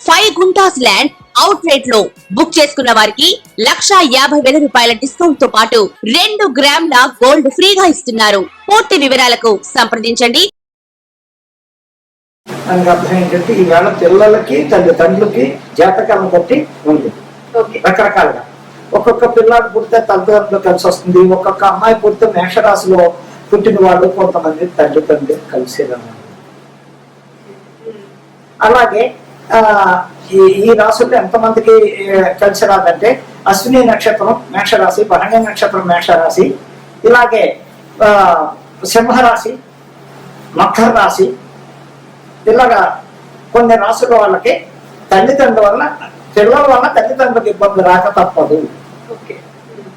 Five guntas land అవుట్ రేట్లో book చేసుకున్న వారికి లక్షా యాభై వేల రూపాయల డిస్కౌంట్తో పాటు రెండు గ్రాముల గోల్డ్ ఫ్రీగా ఇస్తున్నారు. పూర్తి వివరాలకు సంప్రదించండి. దానికి అర్థం ఏంటంటే ఈవేళ పిల్లలకి తల్లిదండ్రులకి జాతకాలను బట్టి ఉంది. ఓకే. రకరకాలుగా. ఒక్కొక్క పిల్లాడు పుడితే తల్లిదండ్రులు కలిసి వస్తుంది. ఒక్కొక్క అమ్మాయి పుడితే మేషరాశిలో పుట్టిన వాళ్ళు కొంతమంది తల్లిదండ్రులు కలిసి అలాగే ఈ ఈ రాశుల్లో ఎంతమందికి కలిసి రాదంటే అశ్విని నక్షత్రం మేషరాశి భరణి నక్షత్రం మేషరాశి ఇలాగే ఆ సింహరాశి మకర రాశి ఇలాగా కొన్ని రాసుల వాళ్ళకి తల్లిదండ్రుల వల్ల పిల్లల వల్ల తల్లిదండ్రులకు ఇబ్బంది రాక తప్పదు.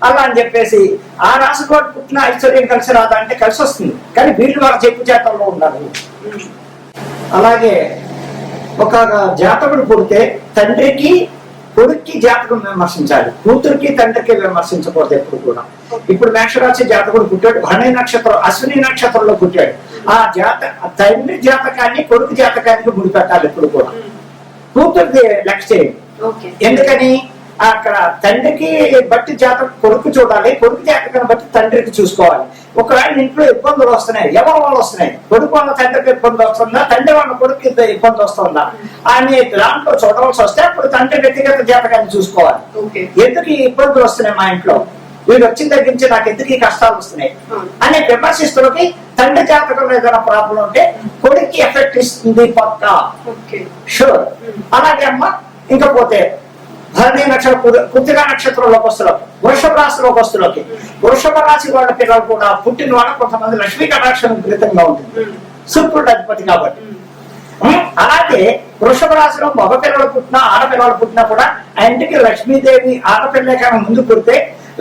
అలా అని చెప్పేసి ఆ రాశి కూడా పుట్టిన ఐశ్వర్యం కలిసి రాదా అంటే కలిసి వస్తుంది కానీ వీళ్ళు వాళ్ళ చెప్పు చేతల్లో ఉండాలి అలాగే ఒక జాతకుడు పుడితే తండ్రికి కొడుక్కి జాతకం విమర్శించాలి. కూతురికి తండ్రికి విమర్శించకూడదు ఎప్పుడు కూడా. ఇప్పుడు మేషరాశి జాతకుడు పుట్టాడు భరణి నక్షత్రం అశ్విని నక్షత్రంలో పుట్టాడు. ఆ జాత తండ్రి జాతకాన్ని కొడుకు జాతకానికి ముడిపెట్టాలి ఎప్పుడు కూడా. కూతురికి లెక్క చేయండి. ఎందుకని? అక్కడ తండ్రికి బట్టి జాతకం కొడుకు చూడాలి. కొడుకు జాతకాన్ని బట్టి తండ్రికి చూసుకోవాలి. ఒకవేళ ఇంట్లో ఇబ్బందులు వస్తున్నాయి ఎవరి వల్ల వస్తున్నాయి? కొడుకు వాళ్ళ తండ్రికి ఇబ్బంది వస్తుందా? తండ్రి వాళ్ళ కొడుకు ఇబ్బంది వస్తుందా? అని దాంట్లో చూడవలసి వస్తే అప్పుడు తండ్రి వ్యక్తిగత జాతకాన్ని చూసుకోవాలి. ఎందుకు ఈ ఇబ్బందులు వస్తున్నాయి మా ఇంట్లో? వీడు వచ్చిన దగ్గర నుంచి నాకు ఎందుకు ఈ కష్టాలు వస్తున్నాయి. అనే విమర్శిస్తులకి తండ్రి జాతకంలో ఏదైనా ప్రాబ్లం ఉంటే కొడుక్కి ఎఫెక్ట్ ఇస్తుంది పక్కా. షూర్ అలాగే అమ్మ ఇంకా పోతే భరణి నక్షత్ర కృతిగా నక్షత్రంలోకి వస్తున్నారు. వృషభ రాశిలోకి వస్తులోకి వృషభ రాశి వాళ్ళ పిల్లలు కూడా పుట్టిన వాళ్ళ కొంతమంది లక్ష్మీ కటాక్షం విపరీతంగా ఉంటుంది శుక్రుడు అధిపతి కాబట్టి. అలాగే వృషభ రాశిలో మగ పిల్లలు పుట్టినా ఆడపిల్లలు పుట్టినా కూడా ఆ ఇంటికి లక్ష్మీదేవి ఆడపిల్ల కన్నా ముందు పుడితే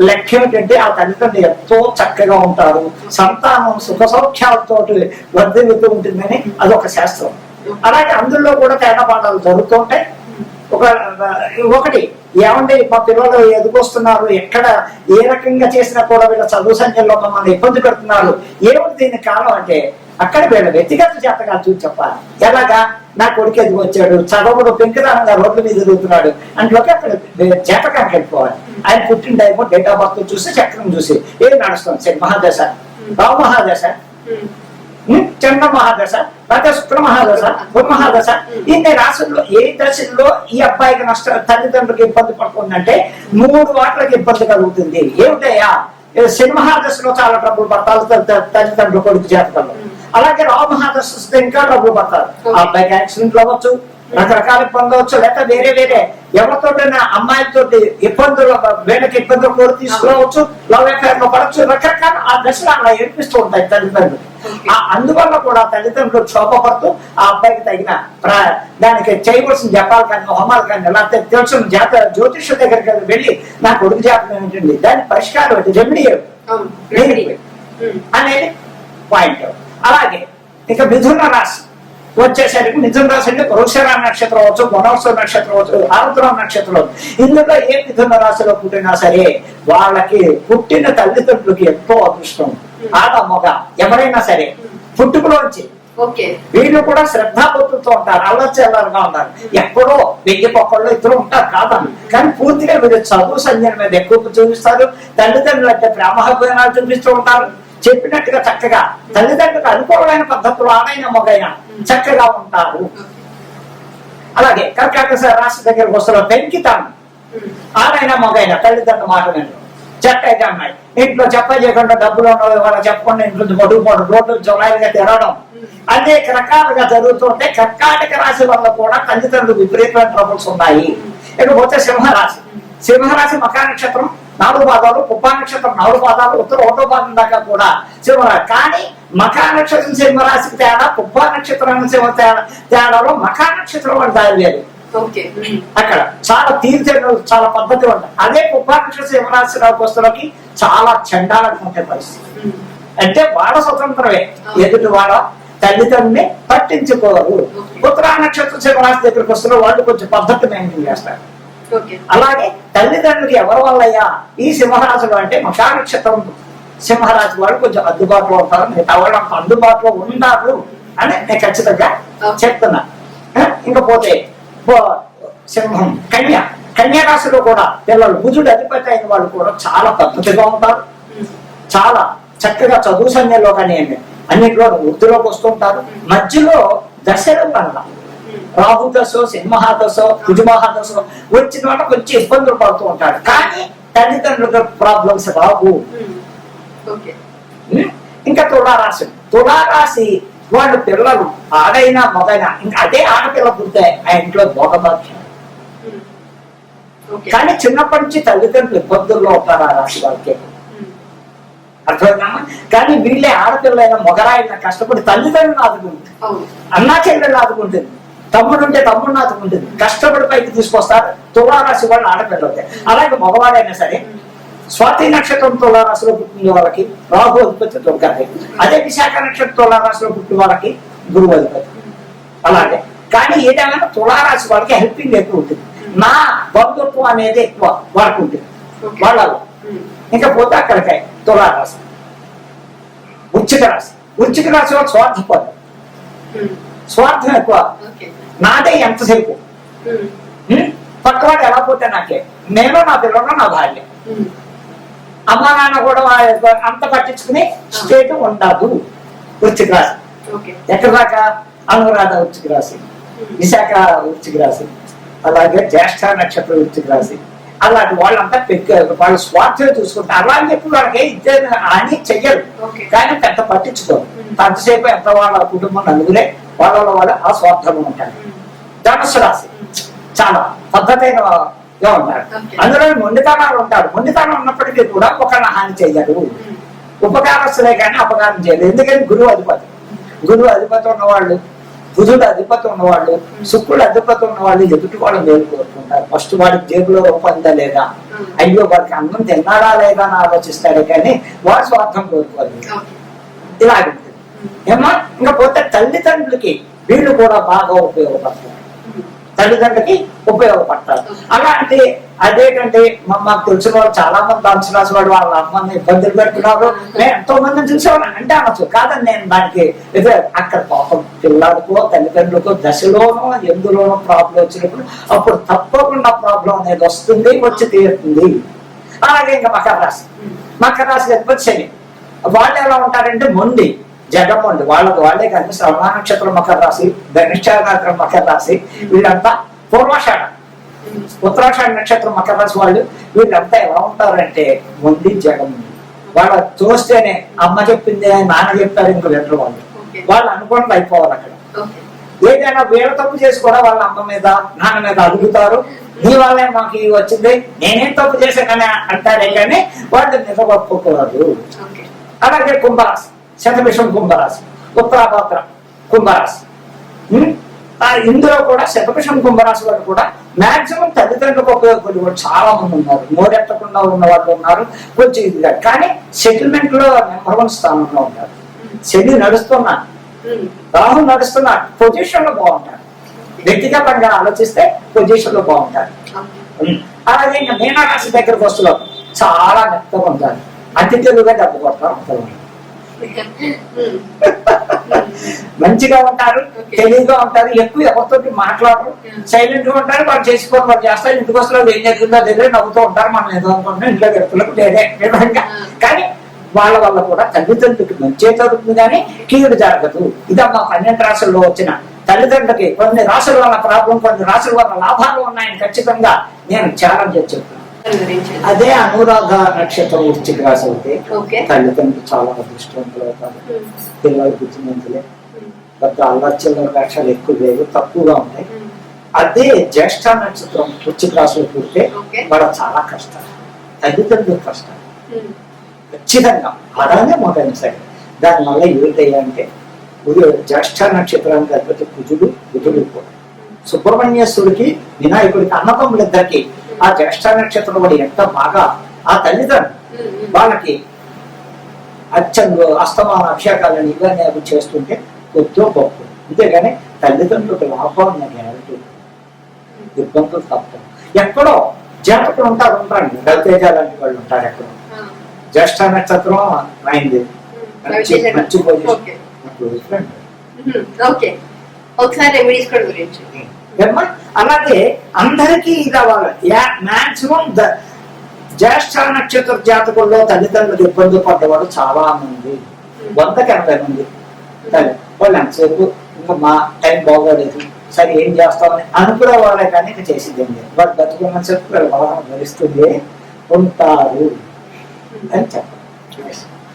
లెక్క ఏమిటంటే ఆ తల్లిదండ్రులు ఎంతో చక్కగా ఉంటారు. సంతానం సుఖ సౌఖ్యాలతో వర్ధిల్లుతూ ఉంటుందని అదొక శాస్త్రం. అలాగే అందులో కూడా తేడా పాఠాలు జరుగుతుంటాయి ఒక ఒకటి ఏమంటే మా పిల్లలు ఎదుకొస్తున్నారు ఎక్కడ ఏ రకంగా చేసినా కూడా వీళ్ళ చదువు సంఖ్యలో మమ్మల్ని ఇబ్బంది పెడుతున్నారు. ఏమిటి దీని కారణం అంటే అక్కడ వీళ్ళ వ్యక్తిగత జాతకాలు చూసి చెప్పాలి. ఎలాగా? నా కొడుకు ఎదుగు వచ్చాడు చదవడు పెంకుదానంగా రోడ్ల మీద తిరుగుతున్నాడు అంట్లోకి అక్కడ జాతకానికి వెళ్ళిపోవాలి. ఆయన పుట్టిన టైము డేట్ ఆఫ్ బర్త్ చూసి చక్రం చూసి ఏం నడుస్తుంది? సరే మహాదశ. రావు మహాదశ? చంద్ర మహాదశ లేకపోతే శుక్ర మహాదశ మహాదశ. ఇన్ని రాశుల్లో ఏ దశల్లో ఈ అబ్బాయికి నష్ట తల్లిదండ్రులకు ఇబ్బంది పడుతుందంటే మూడు వాట్లకి ఇబ్బంది కలుగుతుంది. ఏమిటయ్యా? శని మహాదశలో చాలా డబ్బులు పడతారు తల్లిదండ్రులు కొడుకు జాతకంలో. అలాగే రావు మహాదశ వస్తే ఇంకా డబ్బులు పడతారు ఆ అబ్బాయికి యాక్సిడెంట్ అవ్వచ్చు రకరకాల ఇబ్బంది అవచ్చు లేకపోతే వేరే వేరే ఎవరితోటైనా అమ్మాయిలతోటి ఇబ్బందులు వీళ్ళకి ఇబ్బందులు కూడా తీసుకురావచ్చు లవ్ అఫేర్లో పడవచ్చు రకరకాల ఆ దశలు అలా ఏర్పిస్తూ ఉంటాయి తల్లిదండ్రులు. ఆ అందువల్ల కూడా తల్లిదండ్రులు క్షోభపడుతూ ఆ అబ్బాయికి తగిన ప్ర- దానికి చేయవలసిన జపాలు కానీ హోమాలు కానీ లేకపోతే తెలిసిన జాత జ్యోతిష దగ్గరికి వెళ్ళి నా కొడుకు జాతకం ఏంటండి దాని పరిష్కారం ఏంటి? రెమెడీ? అనేది పాయింట్ అలాగే ఇక మిథున రాశి. వచ్చేసరికి మిథున రాశి అంటే వృక్షరా నక్షత్రం అవచ్చు గుణోత్సవ నక్షత్రం అవచ్చు ఆరుద్ర నక్షత్రం అవచ్చు ఇందులో ఏ మిథున రాశిలో పుట్టినా సరే వాళ్ళకి పుట్టిన తల్లిదండ్రులకి ఎంతో అదృష్టం. ఆడ మగ ఎవరైనా సరే పుట్టుకలోంచి ఓకే. వీళ్ళు కూడా శ్రద్ధాభక్తులతో ఉంటారు అల్లచెల్లరుగా ఉన్నారు. ఎక్కడో వెయ్యి పొక్కల్లో ఇద్దరు ఉంటారు కాదని. కానీ పూర్తిగా వీళ్ళు చదువు సంజయం మీద ఎక్కువ చూపిస్తారు. తల్లిదండ్రులు అంటే ప్రేమహత్వాలు చూపిస్తూ ఉంటారు. చెప్పినట్టుగా చక్కగా తల్లిదండ్రులకు అనుకూలమైన పద్ధతులు ఆడైన మొగైన చక్కగా ఉంటారు. అలాగే కర్కాటక రాశి దగ్గరకు వస్తున్న పెంకితాను ఆడైనా మగైనా తల్లిదండ్రుల మాట వినరు చెట్టయితే అమ్మాయి. ఇంట్లో చెప్ప చేయకుండా డబ్బులు ఉన్నవి వాళ్ళ చెప్పకుండా ఇంట్లో మడుగు పడు రోడ్లు జొలాయిగా తిరగడం అనేక రకాలుగా జరుగుతుంటే కర్కాటక రాశి వల్ల కూడా తల్లిదండ్రులు విపరీతమైన ట్రబుల్స్ ఉన్నాయి. ఇకపోతే సింహరాశి. సింహరాశి మకా నక్షత్రం నాలుగు పాదాలు పుబ్బా నక్షత్రం నాలుగు పాదాలు ఉత్తర ఒకటో పాదం దాకా కూడా సింహరాశి. కానీ మకా నక్షత్రం సింహరాశికి తేడా పుబ్బా నక్షత్రం సింహ తేడా తేడాలో మకా నక్షత్రం అని దారి వేరు ఓకే. అక్కడ చాలా తీర్చడం చాలా పద్ధతి ఉంటాయి. అదే కుప్పాక్ష సింహరాశి వస్తువులకి చాలా చండాలంగా ఉంటాయి పరిస్థితి. అంటే వాళ్ళ స్వతంత్రమే. ఎదుటి వాళ్ళ తల్లిదండ్రుల్ని పట్టించుకోరు. ఉత్తరా నక్షత్ర సింహరాశి దగ్గరికి వస్తున్న వాళ్ళు కొంచెం పద్ధతి మెయింటైన్ చేస్తారు. అలాగే తల్లిదండ్రులకి ఎవరి వల్లయ్యా? ఈ సింహరాశులు అంటే మషా నక్షత్రం సింహరాశి వాళ్ళు కొంచెం అందుబాటులో ఉంటారు మిగతా వాళ్ళు అంత అందుబాటులో ఉన్నారు అని నేను ఖచ్చితంగా చెప్తున్నా. ఆ, ఇంకా పోతే పో- సింహం కన్య. కన్యా రాశిలో కూడా పిల్లలు బుధుడు అధిపతి అయిన వాళ్ళు కూడా చాలా పద్ధతిగా ఉంటారు. చాలా చక్కగా చదువు సమయంలో కానీ అన్నింటిలో వృద్ధిలోకి వస్తుంటారు మధ్యలో దశలు వల్ల రాహు దశ సింహ దశ కుజుమహ దశ వచ్చిన వాళ్ళ కొంచెం ఇబ్బందులు పడుతూ ఉంటాడు. కానీ తల్లిదండ్రులకు ప్రాబ్లమ్స్ రావు? ఇంకా తులారాశి. తులారాశి వాళ్ళు పిల్లలు ఆడైనా మగైనా ఇంకా అదే ఆడపిల్ల పుడితే ఆ ఇంట్లో భోగభాగ్యం. కానీ చిన్నప్పటి నుంచి తల్లిదండ్రులు ఇబ్బందుల్లో ఉంటారు ఆ రాశి వాళ్ళకి. అర్థమైనా కానీ వీళ్ళే ఆడపిల్లైన మొగరాయిన కష్టపడి తల్లిదండ్రులు ఆదుకుంటుంది. అన్నా చెల్లెళ్ళు ఆదుకుంటుంది. తమ్ముడు ఉంటే తమ్ముడిని ఆదుకుంటుంది. కష్టపడి పైకి తీసుకొస్తారు. తులారాశి వాళ్ళు ఆడపిల్ల అవుతాయి అలాగే మగవాడైనా సరే స్వాతి నక్షత్రం తులారాశిలో పుట్టిన వాళ్ళకి రాహు అధిపతి దుర్గాది అదే విశాఖ నక్షత్రం తులారాశిలో పుట్టిన వాళ్ళకి గురువు అధిపతి. అలాగే కానీ ఏదైనా తులారాశి వాళ్ళకి హెల్పింగ్ ఎక్కువ ఉంటుంది. నా బంధుత్వం అనేది ఎక్కువ వాళ్ళకు ఉంటుంది. వాళ్ళలో. ఇంకా పోతే అక్కడికి తులారాశి వృచ్చిక రాశి. వృచ్చిక రాశి వాళ్ళు స్వార్థపడు స్వార్థం ఎక్కువ. నాదే ఎంతసేపు? పక్కవాడు ఎలా పోతే నాకే? నేను నా పిల్లలు నా భార్య. అమ్మ నాన్న కూడా అంత పట్టించుకుని స్టేట్ ఉండదు వృచ్చిక రాశి ఎక్కడ దాకా అనురాధ వృచ్చిక రాశి విశాఖ వృచ్చిక రాశి అలాగే జ్యేష్ఠ నక్షత్ర వృచ్చిక రాశి అలాంటి వాళ్ళంతా వాళ్ళు స్వార్థం చూసుకుంటారు అలా అని చెప్పి వాళ్ళకి ఇద్దరు అని చెయ్యరు. కానీ పెద్ద పట్టించుకోరు. ఉం. అంతసేపు ఎంత వాళ్ళ కుటుంబం నలుగురే వాళ్ళ వాళ్ళ ఆ స్వార్థంగా ఉంటారు ధనుసు రాశి. చాలా పద్ధతైన ఉంటారు. Okay. అందులో మొండితనాలు ఉంటారు. మొండితనం ఉన్నప్పటికీ కూడా ఒకళ్ళ హాని చెయ్యరు ఉపకారస్తులే కానీ అపకారం చేయలేదు. ఎందుకని గురువు అధిపతి. గురువు అధిపతి ఉన్నవాళ్ళు బుధుడు అధిపతి ఉన్నవాళ్ళు శుక్రుడు అధిపతి ఉన్నవాళ్ళు ఎదుటి వాళ్ళు మేలు కోరుకుంటారు. ఫస్ట్ వాడికి జేబులో రూపందా లేదా అయ్యో వాడికి అన్నం తిన్నాడా లేదా అని ఆలోచిస్తాడే కానీ వాడు స్వార్థం కోరుకోరు ఓకే. ఇలాగుంటుంది ఏమా ఇంకా పోతే తల్లిదండ్రులకి వీళ్ళు కూడా బాగా ఉపయోగపడతారు. తల్లిదండ్రులకి ఉపయోగపడతారు. అలాంటి అదేంటంటే మా- మాకు తెలిసిన వాళ్ళు చాలా మంది ధనుసు రాసి వాడు వాళ్ళ అమ్మని ఇబ్బందులు పెడుతున్నారు. నేను ఎంతో మందిని చూసేవాళ్ళు అంటే అనొచ్చు. కాదని నేను దానికి ఇదే అక్కడ పాపం పిల్లలకో తల్లిదండ్రులకో దశలోనో ఎందులోనో ప్రాబ్లం వచ్చినప్పుడు అప్పుడు తప్పకుండా ప్రాబ్లం అనేది వస్తుంది వచ్చి తీరుతుంది. అలాగే ఇంకా మకర రాశి. మకర రాశి అధిపతి శని. వాళ్ళు ఎలా ఉంటారంటే మొండి. జగమొండి. వాళ్ళకి వాళ్ళే కానీ శ్రవణ నక్షత్రం మకర రాశి ధనిష్ట నక్షత్రం మకర రాశి. వీళ్ళంతా పూర్వాషాఢ. ఉత్తరాషాఢ నక్షత్రం మకర రాశి వాళ్ళు. వీళ్ళంతా ఎలా ఉంటారంటే మొండి జగముండి. వాళ్ళ చూస్తేనే అమ్మ చెప్పింది నాన్న చెప్పారు ఇంకో లెటర్ వాళ్ళు. వాళ్ళు అనుకోవడం అయిపోవాలి అక్కడ. ఏదైనా వీళ్ళ తప్పు చేసి కూడా వాళ్ళ అమ్మ మీద నాన్న మీద అడుగుతారు. నీ వల్లే మాకు ఇది వచ్చింది. నేనేం తప్పు చేశానని అంటారే కానీ వాళ్ళు నిజగొప్పుకోరు ఓకే. అలాగే కుంభరాశి. శతభిషం కుంభరాశి ఉత్తరాపాత్ర కుంభరాశి. ఆ ఇందులో కూడా శతభిషం కుంభరాశి వాళ్ళు కూడా మాక్సిమం తల్లిదండ్రులకు ఉపయోగపడే వాళ్ళు చాలా మంది ఉన్నారు. నోరెత్తకుండా ఉన్న వాళ్ళు ఉన్నారు కొంచెం ఇదిగా కానీ సెటిల్మెంట్లో నెంబర్ వన్ స్థానంలో ఉంటారు శని నడుస్తున్నా రాహు నడుస్తున్న పొజిషన్లో బాగుంటారు. వ్యక్తిగతంగా ఆలోచిస్తే పొజిషన్లో బాగుంటారు అలాగే ఇంకా మీనరాశి దగ్గరకు వస్తున్నారు. చాలా మెత్తగా ఉంటారు. అతి తెలుగుగా దెబ్బ కొడతారు అంతవరకు మంచిగా ఉంటారు. తెలివిగా ఉంటారు ఎక్కువ ఎవరితోటి మాట్లాడరు. సైలెంట్గా ఉంటారు వాళ్ళు చేసుకోవడం వాళ్ళు చేస్తారు ఇంటికి వస్తారు ఏం జరిగిందో దగ్గర నవ్వుతూ ఉంటారు మనం ఏదో అనుకుంటున్నాం ఇంట్లో వ్యక్తులకు Yeah. కానీ వాళ్ళ వల్ల కూడా తల్లిదండ్రులకి మంచి జరుగుతుంది కానీ కీడు జరగదు ఇదమ్మా పన్నెండు రాసుల్లో వచ్చిన తల్లిదండ్రులకి కొన్ని రాసుల వల్ల ప్రాబ్లం కొన్ని రాసుల వల్ల లాభాలు ఉన్నాయని ఖచ్చితంగా నేను ఛాలెంజ్ చెప్తున్నాను అదే అనురాధ నక్షత్రం వృశ్చిక రాశి అయితే ఓకే. తల్లిదండ్రులు చాలా అదృష్టవంతులు అవుతారు. పిల్లలు బుద్ధిమంతులే పెద్ద అల్లర్చిల్లర వేషాలు ఎక్కువ లేవు తక్కువగా ఉంటాయి. అదే జ్యేష్ఠ నక్షత్రం వృశ్చిక రాశిలో పుడితే వాళ్ళ చాలా కష్టం తల్లిదండ్రులు కష్టం ఖచ్చితంగా అలానే సరే. దానివల్ల ఏమిటంటే ఉదయం జ్యేష్ఠ నక్షత్రానికి అధిపతి కుజుడు బుధుడు కూడా. సుబ్రహ్మణ్యేశ్వరుడికి వినాయకుడికి అన్నదమ్ములిద్దరికి ఆ జ్యేష్ఠ నక్షత్రం వాడు ఎంత బాగా ఆ తల్లిదండ్రులు వాళ్ళకి అచ్చంలో అస్తమాన అభిషేకాలను ఇవన్నీ అవి చేస్తుంటే కొద్దో గొప్ప. అంతేగాని తల్లిదండ్రులకు లాభం ఉన్న గ్యారంటీ. ఇబ్బందులు తప్పదు ఎక్కడో జాతకులు ఉంటారు ఉంటారండి రవితేజ లాంటి వాళ్ళు ఉంటారు ఎక్కడో. జ్యేష్ఠ నక్షత్రం అయింది మంచి మంచి పొజిషన్ ఓకే. ఒకసారి రెమెడీస్ కూడా గురించి. ఏమ్మా? అలాగే అందరికీ ఇది అవ్వాలి. మాక్సిమం జ్యేష్ఠ నక్షత్ర జాతకుల్లో తల్లిదండ్రులు ఇబ్బంది పడ్డవాడు చాలా మంది. వందకి ఎనభై మంది వాళ్ళు ఎంతసేపు? ఇంకా మా టైం బాగోలేదు. సరే ఏం చేస్తామని అనుకునే వాళ్ళే కానీ ఇంకా చేసేది ఏం లేదు. వాళ్ళు బతుకున్న చెప్పి వాళ్ళ భరిస్తుంది ఉంటారు అని చెప్పాలి.